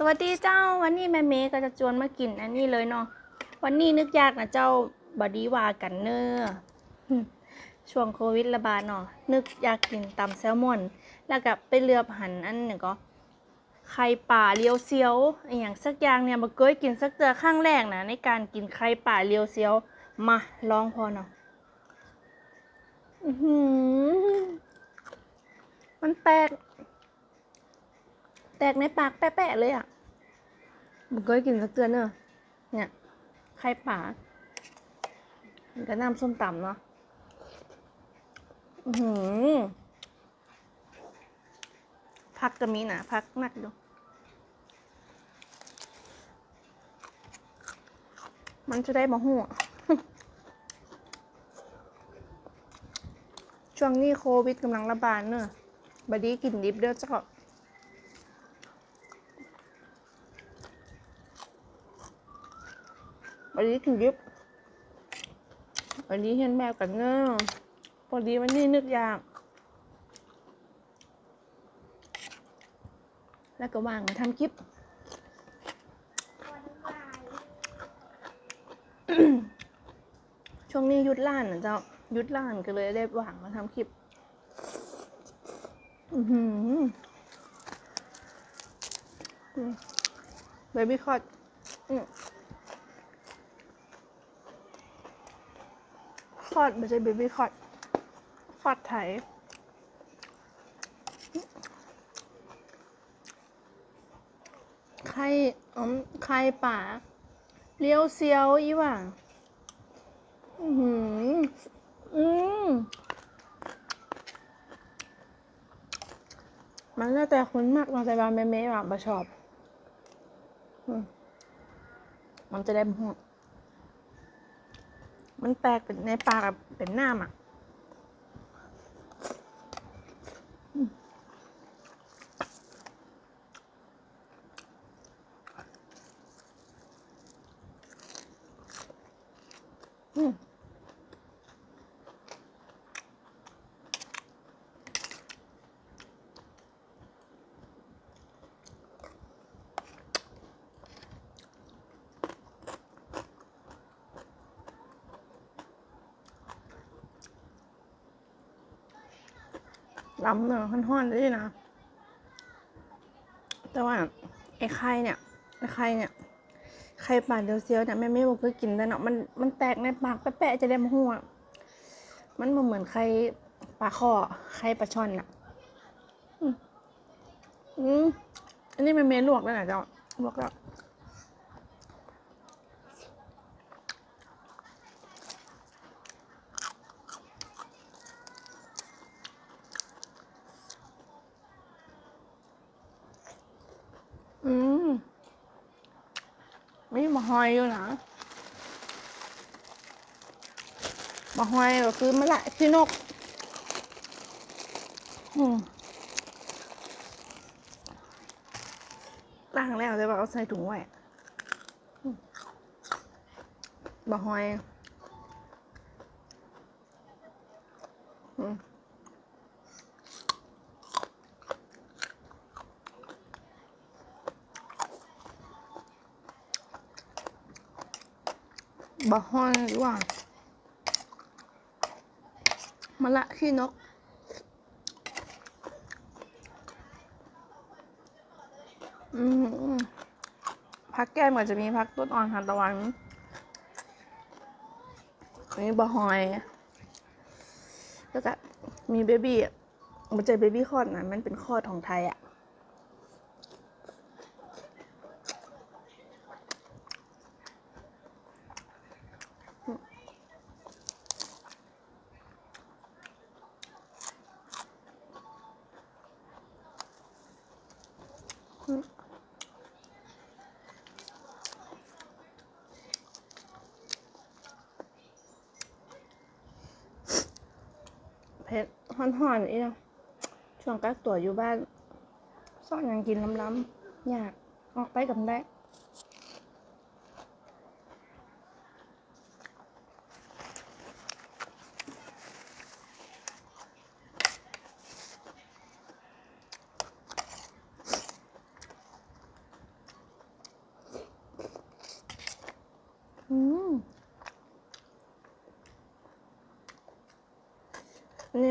สวัสดีเจ้าวันนี้แม่เมย์ก็จะจวนมากินอันนี้เลยเนาะวันนี้นึกยากนะเจ้าบอดีวากันเนอร์ช่วงโควิดระบาดเนาะนึกอยากกินตำแซลมอน แล้วก็ไปเลือบหันอันนึงก็ไข่ป่าเลียวเซียวอย่างสักอย่างเนี่ยมาเคยกินสักเจอข้างแรกนะในการกินไข่ป่าเลียวเซียวมาลองพอเนาะมันแปลก แตกในปากแปะๆเลยอะบุกเคยกินสักเตือนเนอะเนี่ยไข่ป่ามันก็น้ำส้มตำเนาะอือหือพักก็มีนะพักนักดูมันจะได้มาหัวช่วงนี้โควิดกำลังระบาดเนอะบดดีกินดิบเด้อเจ้า วันนี้ถึงยิบวันนี้เห็นแมวกันเนอะพอดีวันนี้นึกอยากแล้วก็วางมาทำคลิปช่วงนี้หยุดล้านนะเจ้าหยุดล้านก็เลยได้วางมาทำคลิปอือหือเบบี้คอดอืมค อดไม่ใช่เบบี้คอดคอดไทยไข่อ๋อมไข่ป่าเลี้ยวเซียวอีหว่างอือหืออืมมันแล้วแต่คนมากเราแต่บางเมย์ๆแบบชอบมมันจะได้หัว มันแตกเป็นในปากเป็นน้ำอะอืม ล้ำเนอะห้อนๆเลยนะ แต่ว่าไอ้ไข่เนี่ยไอ้ไข่เนี่ยไข่ปลาเดียวเซียวเนี่ยแม่ไม่บอกเคยกินแต่เนาะมันมันแตกในปากแปะๆจะได้มาหัวมันบ่เหมือนไข่ปลาข้อไข่ปลาช่อนอะอืมอืมอันนี้แม่เมลวกแล้วนะเจ้าลวกแล้ว มีมะฮอยอยู่นะมะฮอยก็คือมะละขี้นกล้างแล้วแต่ว่าเอาใส่ถุงไว้อืมมะฮอย อืม บะฮอยหรือว่ามะละขี้นก อืมพักแก้มก็จะมีพักต้นอ่อนทานตะวันอันนี้บะฮอย แล้วก็มีเบบี้มันจะเบบี้คอดนะมันเป็นคอดของไทยอะผ็ด ห่อนๆอีกเนาะช่วงกักตัวอยู่บ้านซ่อนอยังกินล้ำๆอยากออกไปกับได้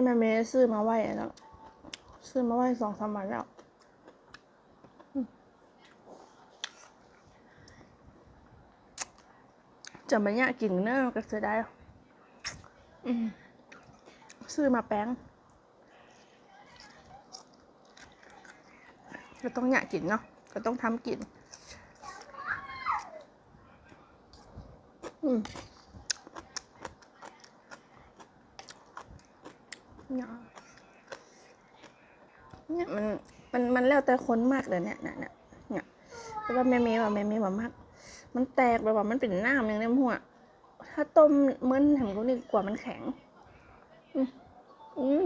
แม่เมย์ซื้อมาไว้แล้วซื้อมาไว้สองสามวันแล้วอืมจะไม่อยากกินเนอะก็จะได้ซื้อมาแป้งก็ต้องอยากกินเนาะก็ต้องทำกิน อืมเนี่ยเนี่ย มันมันมันแล้วแต่คนมากเลยเนี่ยเนี่ยเนี่ยเนี่ยแต่ว่าแม่เมย์ว่าแม่เมย์ว่ามาก มันแตกแบบว่ามันเป็นน้ำอย่างในหัวถ้าต้มเหมือนแหมกูนี่กว่ามันแข็ง อืมอืม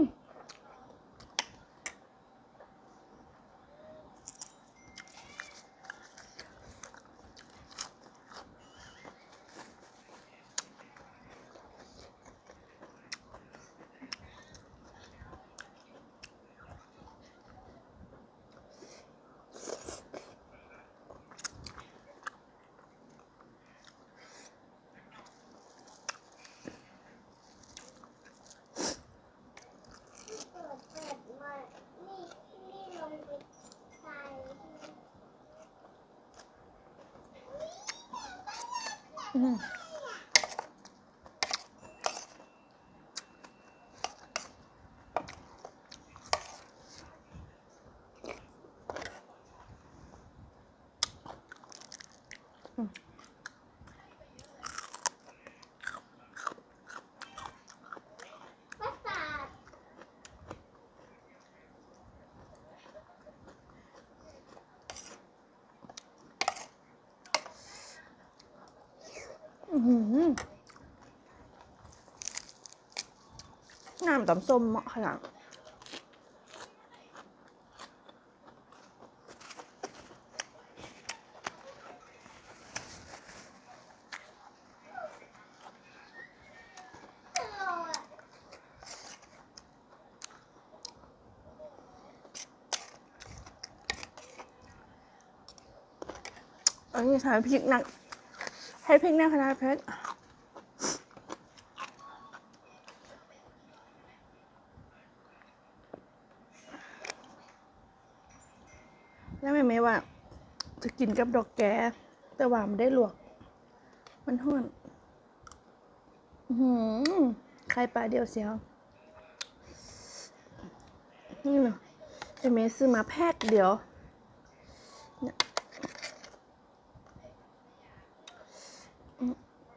เปิดเปิดมา นี่ นี่ลงไปใส่ อืมภาษาท อื้อหือ น้ำตำส้มเหมาะขนาดเราอะอันนี้ใช้พริกหนัก ให้พริกหนักขนาดเพชร แล้วแม่ไม่ว่า จะกินกับดอกแกแต่ว่ามันได้ลวก มันห้อนหือไข่ปลาเดียวเสียว นี่เนาะแต่เมย์ซื้อมาแพ็คเดียว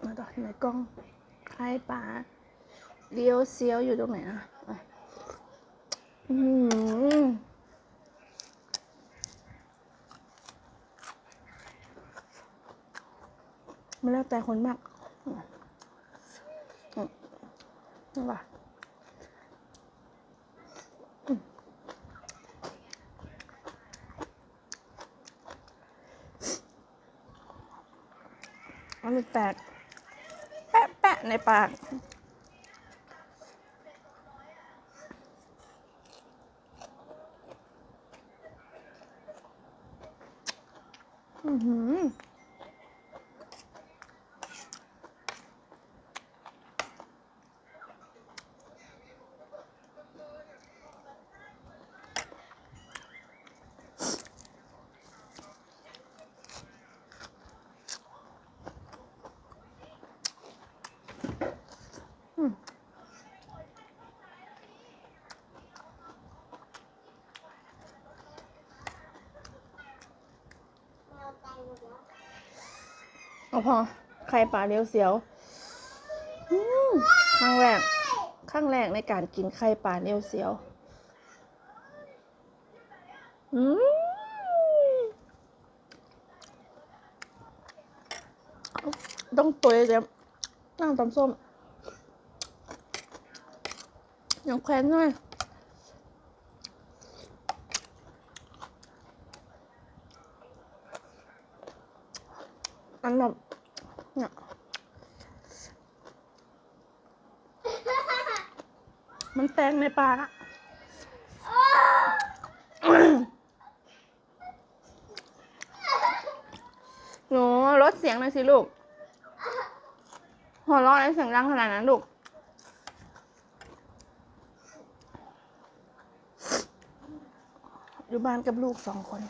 มาต่อที่ไหนกล้องไข่ปลาเลี้ยวเซียวอยู่ตรงไหนอะอะอืม มันแล้วแต่คนมากอืมอืมนี่ป่ะอืมอันนี้แตก แปะแปะในปากอือหืออืม แมวตายหมดแล้ว เอาพอไข่ปลาเลี้ยวเสียวอืมครั้งแรกครั้งแรกในการกินไข่ปลาเลี้ยวเสียว อืมต้องตัวเดียนั่งตำส้ม ยังแควนหน่อย เสียงหน่อยสิลูก หัวเราะอะไรเสียงดังขนาดนั้นลูก อยู่บ้านกับลูกสองคน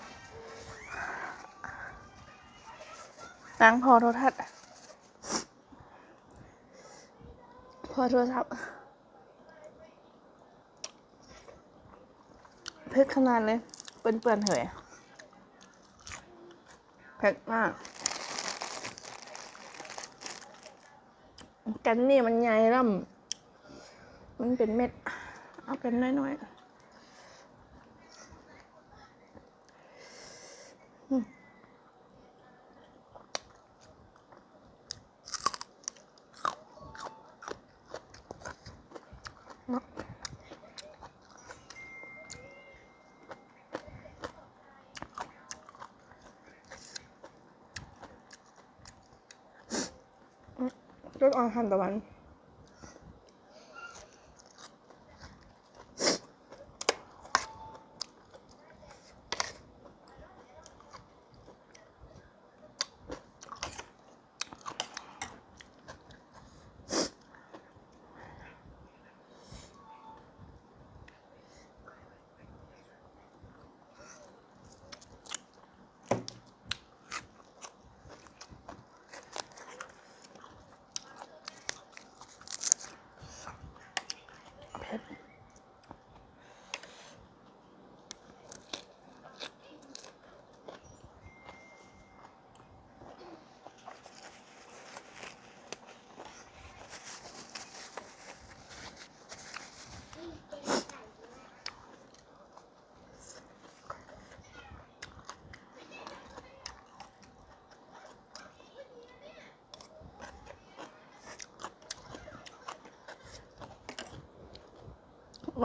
ล้างพอโทรทัศน์พอโทรศัพท์เพชรขนาดเลย เปื่อนๆเหยื่อเพชรมาก กันนี่มันใหญ่ล่ำมันเป็นเม็ด เอาเป็นน้อยๆเนาะ ม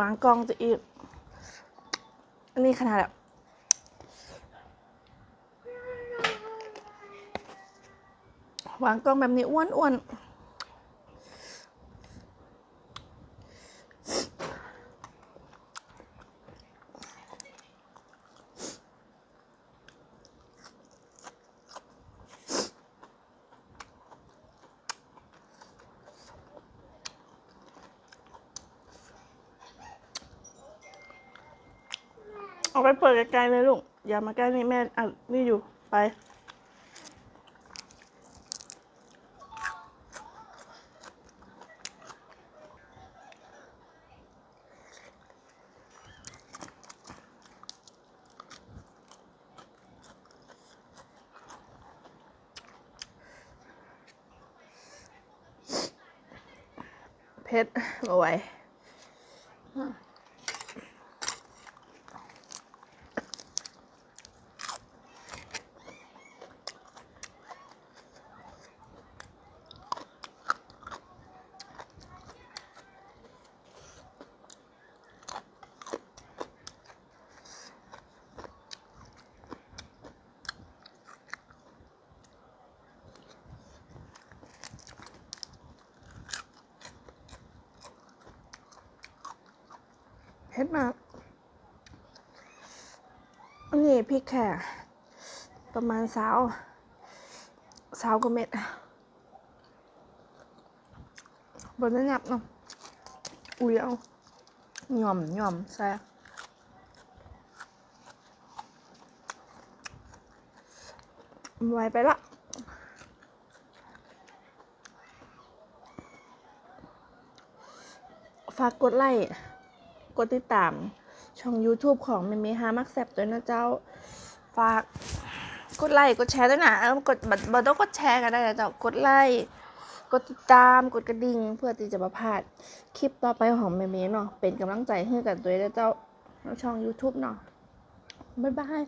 วางกองจะอีก อันนี้ขนาดแบบวางกองแบบนี้อ้วนอ้วน เอาไปเปิดไกลๆเลยลูก อย่ามาใกล้นี่แม่อะนี่อยู่ไป เพชรเอาไว้ ผ็ดมากอันนี้พริกแค่ประมาณสาวสาวกว่าเม็ดบนนั้นหยับเนาะอุ้ยเอาหย่อมหย่อมใส่ไวไปละฝากกดไลค์ กดติดตาม ช่อง YouTube ของเมเมฮามักแซบด้วยนะเจ้า ฝากกดไลค์กดแชร์ด้วยนะเออกดบัตรบัตรต้องกดแชร์กันได้นะเจ้ากดไลค์กดติดตามกดกระดิ่งเพื่อที่จะประพาดคลิปต่อไปของเมเมเนาะเป็นกำลังใจให้กันด้วยนะเจ้าช่อง YouTube เนาะบ๊ายบาย